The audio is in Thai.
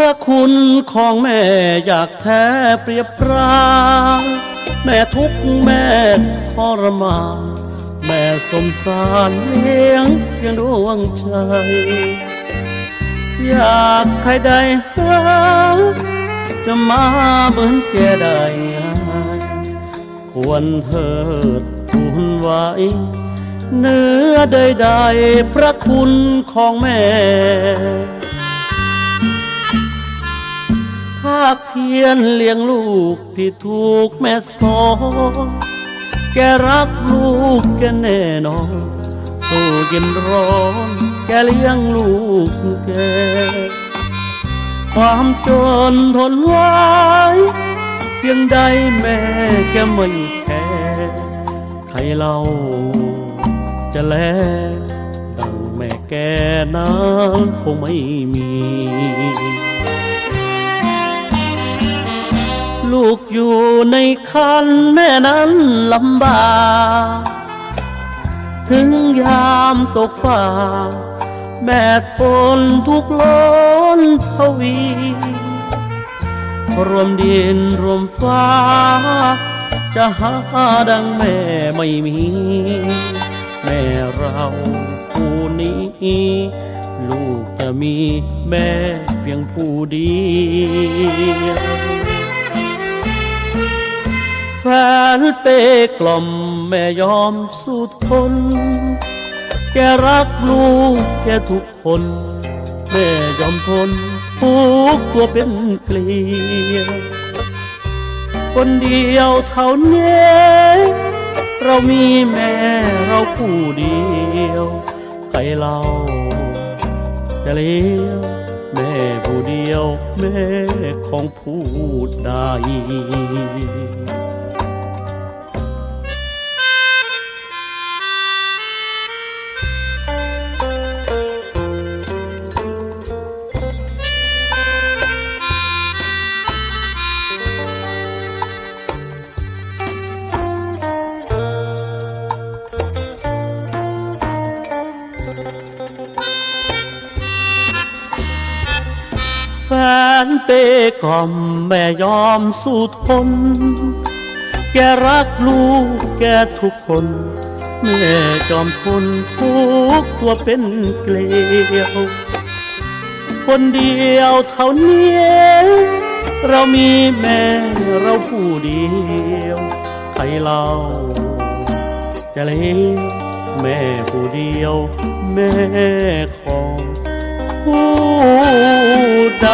ระคุณของแม่อยากแท้เปรียบปรางแม่ทุกแม่ทรมานแม่สมสารเลี้ยงเพียงดวงใจ อยากใครได้หาจะมาเหมือนแกได้ควรเถิดทูลไว้เนื้อใดๆพระคุณของแม่าคเพียรเลี้ยงลูกที่ถูกแม่สอนแกรักลูกแกแน่นอนสู้เย็นร้อนแกเลี้ยงลูกแก ความจนทนไว้เพียงใดแม่แกไม่แคร์ใครเล่าจะแลดังแม่แกนั้นคงไม่มี ลูกอยู่ในคันแม่นั้นลำบากถึงยามตกฟ้า แม่ทนทุกล้นทวี รวมดินรวมฟ้า จะหาดังแม่ไม่มี แม่เราผู้นี้ ลูกจะมีแม่เพียงผู้เดียว แฟนเปกล่อมแม่ยอมสู้ทน แกรักลูกแกทุกคน แม่ยอมทนทุกตัวเป็นเกลียวคนเดียวเท่านี้เรามีแม่เราผู้เดียวใครเราจะเลี้ยวแม่ผู้เดียวแม่ของผู้ใด แฟนเปกล่อมแม่ยอมสู้ทน แกรักลูกแกทุกคน แม่จอมทนทุกตัวเป็นเกลียว คนเดียวเท่านี้ เรามีแม่เราผู้เดียว ใครเล่าจะเลี้ยงแม่ผู้เดียว แม่ของ ผู้ใด